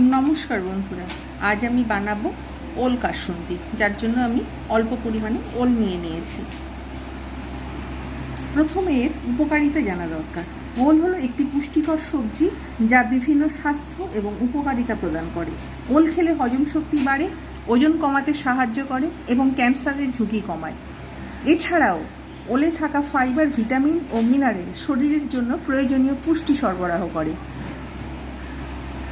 নমস্কার বন্ধুরা, আজ আমি বানাবো ওল কাসুন্দি, যার জন্য আমি অল্প পরিমাণে ওল নিয়ে নিয়েছি। প্রথমে এর উপকারিতা জানা দরকার। ওল হলো একটি পুষ্টিকর সবজি যা বিভিন্ন স্বাস্থ্য এবং উপকারিতা প্রদান করে। ওল খেলে হজম শক্তি বাড়ে, ওজন কমাতে সাহায্য করে এবং ক্যান্সারের ঝুঁকি কমায়। এছাড়াও, ওলে থাকা ফাইবার, ভিটামিন ও মিনারেল শরীরের জন্য প্রয়োজনীয় পুষ্টি সরবরাহ করে।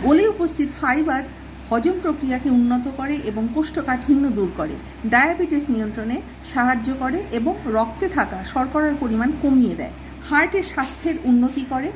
ওলে উপস্থিত ফাইবার হজম প্রক্রিয়াকে উন্নত করে এবং কোষ্ঠকাঠিন্য দূর করে। ডায়াবেটিস নিয়ন্ত্রণে সাহায্য করে এবং রক্তে থাকা শর্করার পরিমাণ কমিয়ে দেয়। হার্টের স্বাস্থ্যের উন্নতি করে,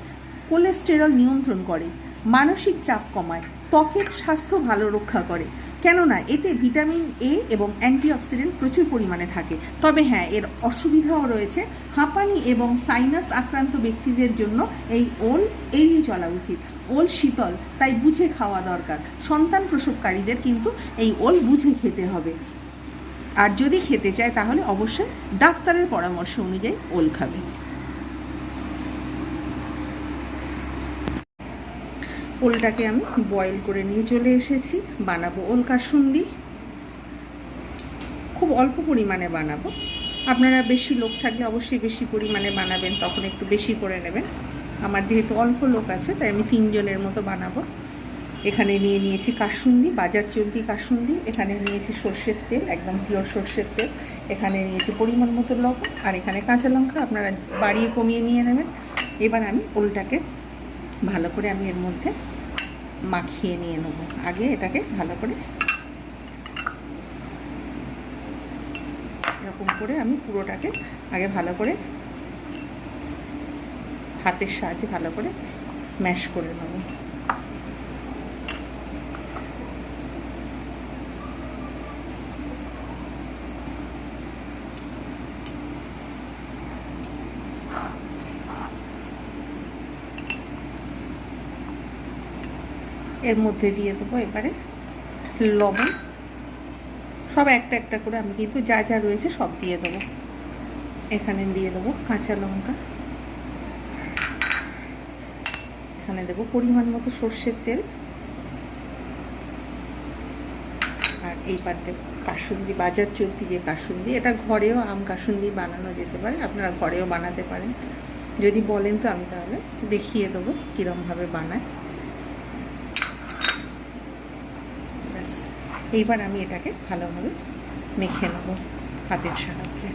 কোলেস্টেরল নিয়ন্ত্রণ করে, মানসিক চাপ কমায়, ত্বকের স্বাস্থ্য ভালো রক্ষা করে। কেননা, এতে ভিটামিন এ এবং অ্যান্টিঅক্সিডেন্ট প্রচুর পরিমাণে থাকে। তবে হ্যাঁ এর অসুবিধাও রয়েছে। হাঁপানি এবং সাইনাস আক্রান্ত ব্যক্তিদের জন্য এই ওল এড়িয়ে চলা উচিত। ওল শীতল, তাই বুঝে খাওয়া দরকার। সন্তান প্রসবকারীদের কিন্তু এই ওল বুঝে খেতে হবে। আর যদি খেতে চায়, তাহলে অবশ্যই ডাক্তারের পরামর্শ অনুযায়ী ওল খাবে। ওলটাকে আমি বয়েল করে নিয়ে চলে এসেছি। বানাবো ওল কাসুন্দি। খুব অল্প পরিমাণে বানাবো। আপনারা বেশি লোক থাকলে অবশ্যই বেশি পরিমাণে বানাবেন, তখন একটু বেশি করে নেবেন। আমার যেহেতু অল্প লোক আছে, তাই আমি তিনজনের মতো বানাবো। এখানে নিয়ে নিয়েছি কাসুন্দি, বাজার চলতি কাসুন্দি, এখানে নিয়েছি সর্ষের তেল, একদম পিওর সর্ষের তেল। এখানে নিয়েছি পরিমাণ মতো লবণ, আর এখানে কাঁচা লঙ্কা আপনারা বাড়িয়ে কমিয়ে নিয়ে নেবেন। এবার আমি ওলটাকে ভালো করে আমি এর মধ্যে মাখিয়ে নিয়ে নেব। আগে এটাকে ভালো করে এরকম করে আমি পুরোটাকে আগে ভালো করে হাতের সাহায্যে ভালো করে ম্যাশ করে নেব। এর মধ্যে দিয়ে দেবো এবারে লবণ। সব একটা একটা করে আমি কিন্তু যা যা রয়েছে সব দিয়ে দেবো। এখানে দিয়ে দেবো কাঁচা লঙ্কা। এখানে দেবো। পরিমাণ মতো সর্ষের তেল। আর এইবার দেবো কাসুন্দি, বাজার চলতি যে কাসুন্দি, এটা ঘরেও আম কাসুন্দি বানানো যেতে পারে। আপনারা ঘরেও বানাতে পারেন। যদি বলেন তো আমি তাহলে দেখিয়ে দেবো কীরমভাবে বানায়। ব্যাস, এইবার আমি এটাকে ভালোভাবে মেখে নেব হাতের সাহায্যে।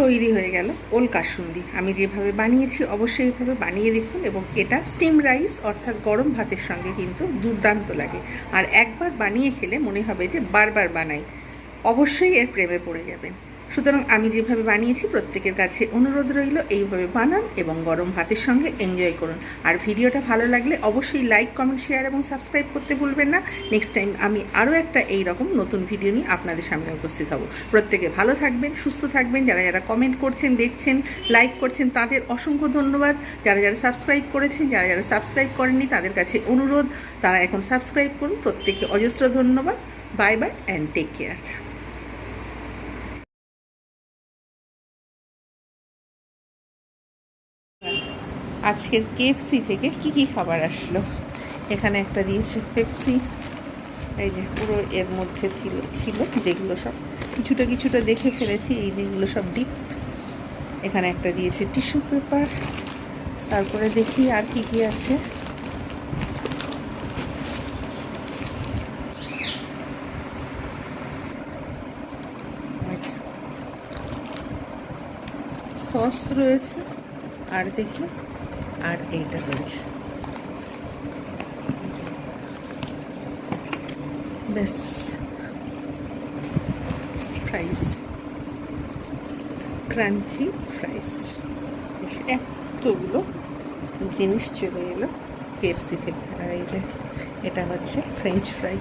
তৈরি হয়ে গেল ওল কাসুন্দি। আমি যেভাবে বানিয়েছি অবশ্যই এইভাবে বানিয়ে দেখুন এবং এটা স্টিম রাইস অর্থাৎ গরম ভাতের সঙ্গে কিন্তু দুর্দান্ত লাগে। আর একবার বানিয়ে খেলে মনে হবে যে বারবার বানাই। অবশ্যই এর প্রেমে পড়ে যাবেন। সুতরাং আমি যেভাবে বানিয়েছি, প্রত্যেকের কাছে অনুরোধ রইল, এইভাবে বানান এবং গরম ভাতের সঙ্গে এনজয় করুন। আর ভিডিওটা ভালো লাগলে অবশ্যই লাইক কমেন্ট শেয়ার এবং সাবস্ক্রাইব করতে ভুলবেন না। নেক্সট টাইম আমি আরও একটা এই রকম নতুন ভিডিও নিয়ে আপনাদের সামনে উপস্থিত হব। প্রত্যেকে ভালো থাকবেন, সুস্থ থাকবেন। যারা যারা কমেন্ট করছেন, দেখছেন লাইক করছেন, তাদের অসংখ্য ধন্যবাদ। যারা যারা সাবস্ক্রাইব করেছেন, যারা যারা সাবস্ক্রাইব করেননি, তাদের কাছে অনুরোধ। তারা এখন সাবস্ক্রাইব করুন। প্রত্যেকে অজস্র ধন্যবাদ। Bye bye and take care আজকের কেএফসি থেকে কি কি খাবার আসলো? এখানে একটা দিয়েছে পেপসি এই যে পুরো এর মধ্যে ছিল ছিল যেগুলো সব কিছুটা কিছুটা দেখে ফেলেছি, এই যেগুলো সব ডিপ এখানে একটা দিয়েছে টিস্যু পেপার তারপরে দেখি আর কি কি আছে। সস রয়েছে। আর দেখি। আর এইটা রয়েছে ব্যাস। ফ্রাইস ক্রাঞ্চি ফ্রাইস এতগুলো জিনিস চলে এলো। কেএফসি থেকে। আর এটা হচ্ছে ফ্রেঞ্চ ফ্রাই